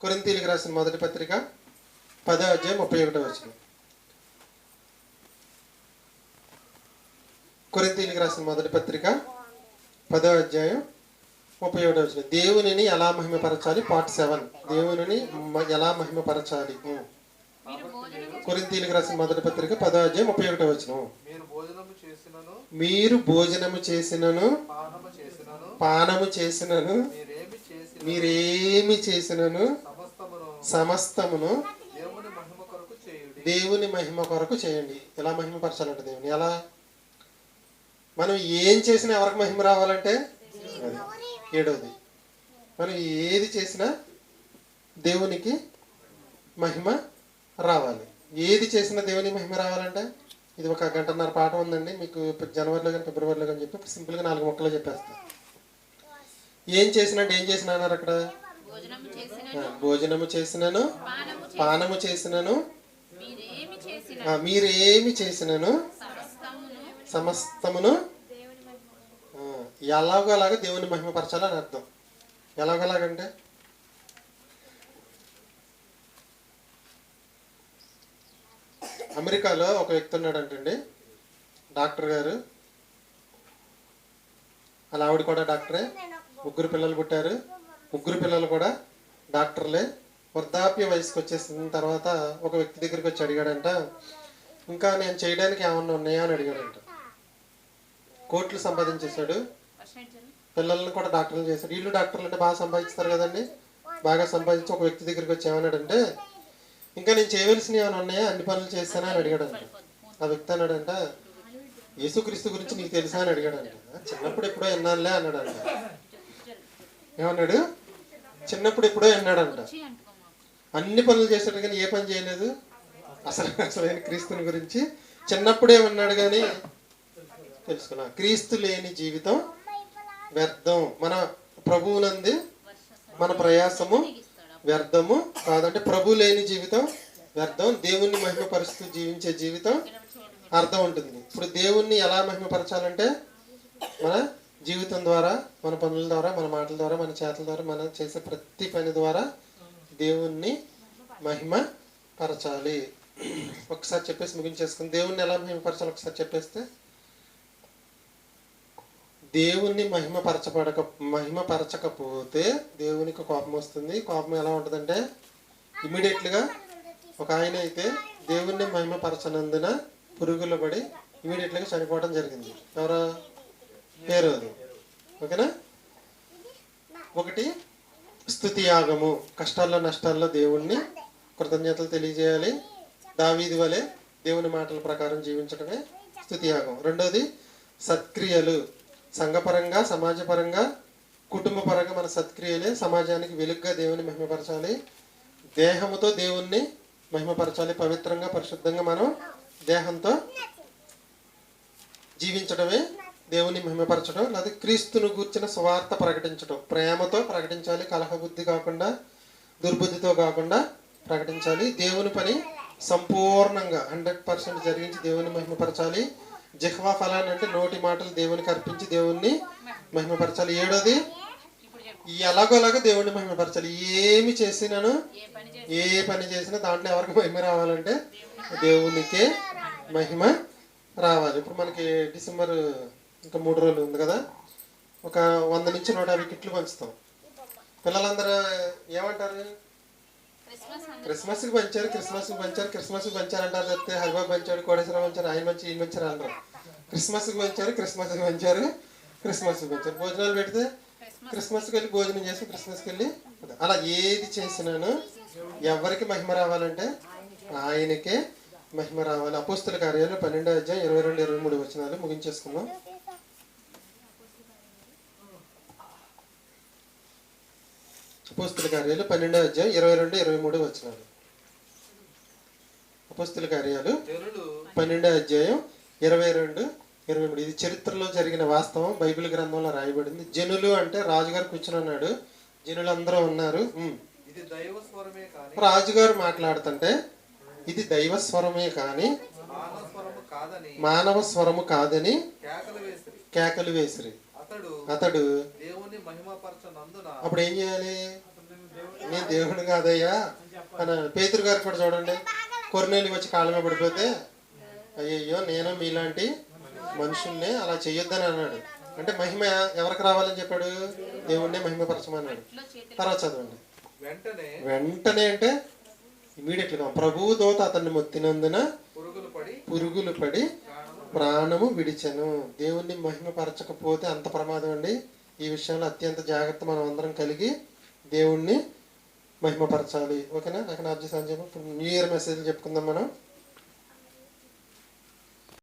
కొరింతీలకు రాసిన మొదటి పత్రిక పదో అధ్యాయం ముప్పై ఒకటో వచ్చిన కొరింతీలకు రాసిన మొదటి పత్రిక పదో అధ్యాయం ముప్పై ఒకటో వచ్చిన దేవునిని ఎలా మహిమపరచాలి? Part seven. దేవునిని ఎలా మహిమపరచాలి? కొరింతీలకు రాసిన మొదటి పత్రిక పదో అధ్యాయం ముప్పై ఒకటో వచ్చిన మీరు భోజనము చేసినను మీరు భోజనము చేసినను పానము చేసినను పానము చేసినను మీరేమి చేసిన మీరేమి చేసినను? సమస్తమును దేవుని మహిమ కొరకు చేయుడి. ఎలా మహిమపరచాలంటే దేవుని? ఎలా? మనం ఏం చేసినా ఎవరికి మహిమ రావాలంటే? ఏడవది. మనం ఏది చేసినా దేవునికి మహిమ రావాలి. ఏది చేసినా దేవుని మహిమ రావాలంటే? ఇది ఒక గంటన్నర పాఠం ఉందండి. మీకు జనవరిలో కానీ ఫిబ్రవరిలో కానీ చెప్పి సింపుల్గా నాలుగు మొక్కలు చెప్పేస్తాను ఏం చేసినట్టు ఏం చేసినా అన్నారు అక్కడ? భోజనము చేసినను. పానము చేసినను. మీరేమి చేసినను? సమస్తమును. ఎలాగోలాగా దేవుని మహిమపరచాలని అర్థం. ఎలాగోలాగంటే? అమెరికాలో ఒక వ్యక్తి ఉన్నాడంటండి. డాక్టర్ గారు. అలా ఆవిడ కూడా డాక్టరే. ముగ్గురు పిల్లలు పుట్టారు. ముగ్గురు పిల్లలు కూడా డాక్టర్లే. వృద్ధాప్య వయసుకు వచ్చేసిన తర్వాత ఒక వ్యక్తి దగ్గరికి వచ్చి అడిగాడంట ఇంకా నేను చేయడానికి ఏమన్నా ఉన్నాయా? అని అడిగాడంట. కోట్లు సంపాదించేశాడు. పిల్లల్ని కూడా డాక్టర్లు చేశాడు. వీళ్ళు డాక్టర్లు అంటే బాగా సంపాదిస్తారు కదండి. బాగా సంపాదించి ఒక వ్యక్తి దగ్గరికి వచ్చి ఏమన్నాడంటే ఇంకా నేను చేయవలసినవి ఏమైనా ఉన్నాయా? అన్ని పనులు చేస్తానా? అని అడిగాడంట. ఆ వ్యక్తి అన్నాడంట యేసుక్రీస్తు గురించి నీకు తెలుసా? అని అడిగాడంట. చిన్నప్పుడు ఎప్పుడో విన్నానులే అన్నాడంట. ఏమన్నాడు? చిన్నప్పుడు ఎప్పుడో అంటుకోమా అన్ని పనులు చేశాడు కానీ ఏ పని చేయలేదు. అసలు అసలైన క్రీస్తుని గురించి చిన్నప్పుడే ఉన్నాడు కానీ తెలుసుకున్నా. క్రీస్తు లేని జీవితం వ్యర్థం. మన ప్రభువునంది మన ప్రయాసము వ్యర్థము కాదంటే ప్రభు లేని జీవితం వ్యర్థం. దేవుణ్ణి మహిమపరుస్తూ జీవించే జీవితం అర్థం ఉంటుంది. ఇప్పుడు దేవుణ్ణి ఎలా మహిమపరచాలంటే మన జీవితం ద్వారా మన పనుల ద్వారా మన మాటల ద్వారా మన చేతల ద్వారా మనం చేసే ప్రతి పని ద్వారా దేవుణ్ణి మహిమ పరచాలి ఒకసారి చెప్పేసి ముగించేసుకుని దేవుణ్ణి ఎలా మహిమపరచాలి? ఒకసారి చెప్పేస్తే. దేవుణ్ణి మహిమపరచబడక మహిమపరచకపోతే దేవునికి కోపం వస్తుంది. కోపం ఎలా ఉంటుందంటే ఇమీడియట్లుగా ఒక ఆయన అయితే దేవుణ్ణి మహిమపరచనందున పురుగులు పడి ఇమీడియట్లుగా చనిపోవడం జరిగింది. ఎవరో? హేరోదు ఓకేనా? ఒకటి స్థుతి యాగము. కష్టాల్లో నష్టాల్లో దేవుణ్ణి కృతజ్ఞతలు తెలియజేయాలి. దావీది వలె దేవుని మాటల ప్రకారం జీవించడమే స్థుతి యాగం. రెండోది సత్క్రియలు. సంఘపరంగా సమాజపరంగా కుటుంబపరంగా మన సత్క్రియలే సమాజానికి వెలుగ్గా దేవుని మహిమపరచాలి. దేహముతో దేవుణ్ణి మహిమపరచాలి. పవిత్రంగా పరిశుద్ధంగా మనం దేహంతో జీవించడమే దేవుని మహిమపరచడం లేదా క్రీస్తును గూర్చిన సువార్త ప్రకటించడం ప్రేమతో ప్రకటించాలి కలహబుద్ధి కాకుండా దుర్బుద్ధితో కాకుండా ప్రకటించాలి. దేవుని పని సంపూర్ణంగా హండ్రెడ్ పర్సెంట్ జరిగించి దేవుని మహిమపరచాలి. జిహ్వా ఫలాన్ని అంటే నోటి మాటలు దేవునికి అర్పించి దేవుణ్ణి మహిమపరచాలి. ఏడోది? ఇప్పుడు ఎలాగోలాగా దేవుణ్ణి మహిమపరచాలి. ఏమి చేసినాను ఏ పని ఏ పని చేసినా దాంట్లో ఎవరికి మహిమ రావాలంటే దేవునికే మహిమ రావాలి. ఇప్పుడు మనకి డిసెంబర్ ఇంకా మూడు రోజులు ఉంది కదా? ఒక వంద నుంచి నూట యాభై కిట్లు పంచుతాం. పిల్లలందరూ ఏమంటారు? క్రిస్మస్కి పంచారు క్రిస్మస్కి పంచారు క్రిస్మస్కి పంచారు అంటారు చెప్తే హరిబాబు పంచాడు కోడేశ్వరం పంచారు ఆయన మంచి ఈయన పంచారు అంటారు క్రిస్మస్కి పంచారు క్రిస్మస్కి పంచారు క్రిస్మస్కి పంచారు. భోజనాలు పెడితే క్రిస్మస్కి వెళ్ళి భోజనం చేసి క్రిస్మస్కి వెళ్ళి అలా ఏది చేసినాను ఎవరికి మహిమ రావాలంటే ఆయనకే మహిమ రావాలి. అపోస్తుల కార్యాలు పన్నెండో అధ్యాయం ఇరవై రెండు ఇరవై మూడు వచ్చినాలు ముగించేసుకుందాం. అపోస్తుల కార్యాలు పన్నెండో అధ్యాయం ఇరవై రెండు ఇరవై మూడు వచ్చినాలు అపోస్తుల కార్యాలు పన్నెండో అధ్యాయం ఇరవై రెండు ఇరవై మూడు. ఇది చరిత్రలో జరిగిన వాస్తవం. బైబిల్ గ్రంథంలో రాయబడింది. జనులు అంటే రాజుగారు కూర్చుని ఉన్నాడు. జనులు అందరూ ఉన్నారు రాజుగారు మాట్లాడుతుంటే ఇది దైవ స్వరమే కానీ మానవ స్వరము కాదని కేకలు వేసిరి. కేకలు వేసిరి. అతడు అప్పుడు ఏం చేయాలి? నేను దేవుడిని కాదయ్యా. మన పేతురు గారు కూడా చూడండి. కొరనేలు వచ్చి మీద పడిపోతే అయ్యయ్యో నేను మీలాంటి మనుషుల్ని అలా చెయ్యొద్దని అన్నాడు. అంటే మహిమ ఎవరికి రావాలని చెప్పాడు? దేవుణ్ణి మహిమపరచమన్నాడు తర్వాత చదవండి. వెంటనే వెంటనే అంటే ఇమీడియట్గా ప్రభు దోత అతన్ని మొత్తినందున పురుగులు పడి ప్రాణము విడిచెను. దేవుణ్ణి మహిమపరచకపోతే అంత ప్రమాదం అండి. ఈ విషయంలో అత్యంత జాగ్రత్త మనం అందరం కలిగి దేవుణ్ణి మహిమపరచాలి. ఓకేనా? నాకు అర్జీ సంజయ్ ఇప్పుడు న్యూ ఇయర్ మెసేజ్ చెప్పుకుందాం మనం.